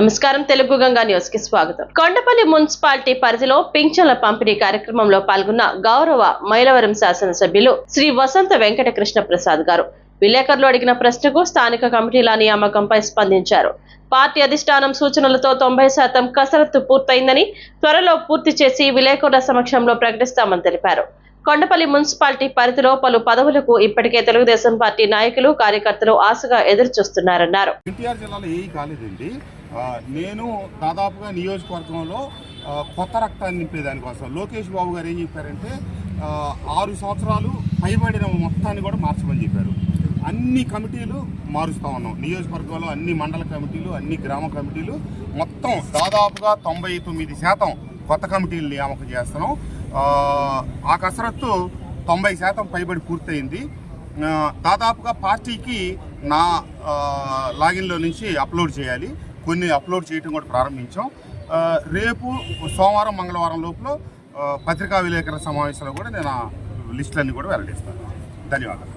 నమస్కారం తెలుగు గంగా న్యూస్కి స్వాగతం. కొండపల్లి మున్సిపాలిటీ పరిధిలో పింఛన్ల పంపిణీ కార్యక్రమంలో పాల్గొన్న గౌరవ మైలవరం శాసనసభ్యులు శ్రీ వసంత వెంకట కృష్ణ ప్రసాద్ గారు. విలేకరులు అడిగిన ప్రశ్నకు స్థానిక కమిటీల నియామకంపై స్పందించారు. పార్టీ అధిష్టానం సూచనలతో తొంభై శాతం కసరత్తు పూర్తయిందని త్వరలో పూర్తి చేసి విలేకరుల సమక్షంలో ప్రకటిస్తామని తెలిపారు. కొండపల్లి మున్సిపాలిటీ పరిధిలో పలు పదవులకు ఇప్పటికే తెలుగుదేశం పార్టీ నాయకులు కార్యకర్తలు ఆశగా ఎదురుచూస్తున్నారన్నారు. ఎన్టీఆర్ జిల్లాలో ఏవి కాలేదండి. నేను దాదాపుగా నియోజకవర్గంలో కొత్త రక్తాన్ని నింపేదానికోసం లోకేష్ బాబు గారు ఏం చెప్పారంటే ఆరు సంవత్సరాలు పైబడిన మొత్తాన్ని కూడా మార్చమని చెప్పారు. అన్ని కమిటీలు మారుస్తూ ఉన్నాం. నియోజకవర్గంలో అన్ని మండల కమిటీలు అన్ని గ్రామ కమిటీలు మొత్తం దాదాపుగా తొంభై తొమ్మిది శాతం కొత్త కమిటీలు నియామకం చేస్తున్నాం. ఆ, కసరత్తు తొంభై శాతం పైబడి పూర్తయింది. దాదాపుగా పార్టీకి నా లాగిన్లో నుంచి అప్లోడ్ చేయాలి. కొన్ని అప్లోడ్ చేయటం కూడా ప్రారంభించాం. రేపు సోమవారం మంగళవారం లోపల పత్రికా విలేకరుల సమావేశంలో కూడా నేను లిస్టులన్నీ కూడా వెల్లడిస్తాను. ధన్యవాదాలు.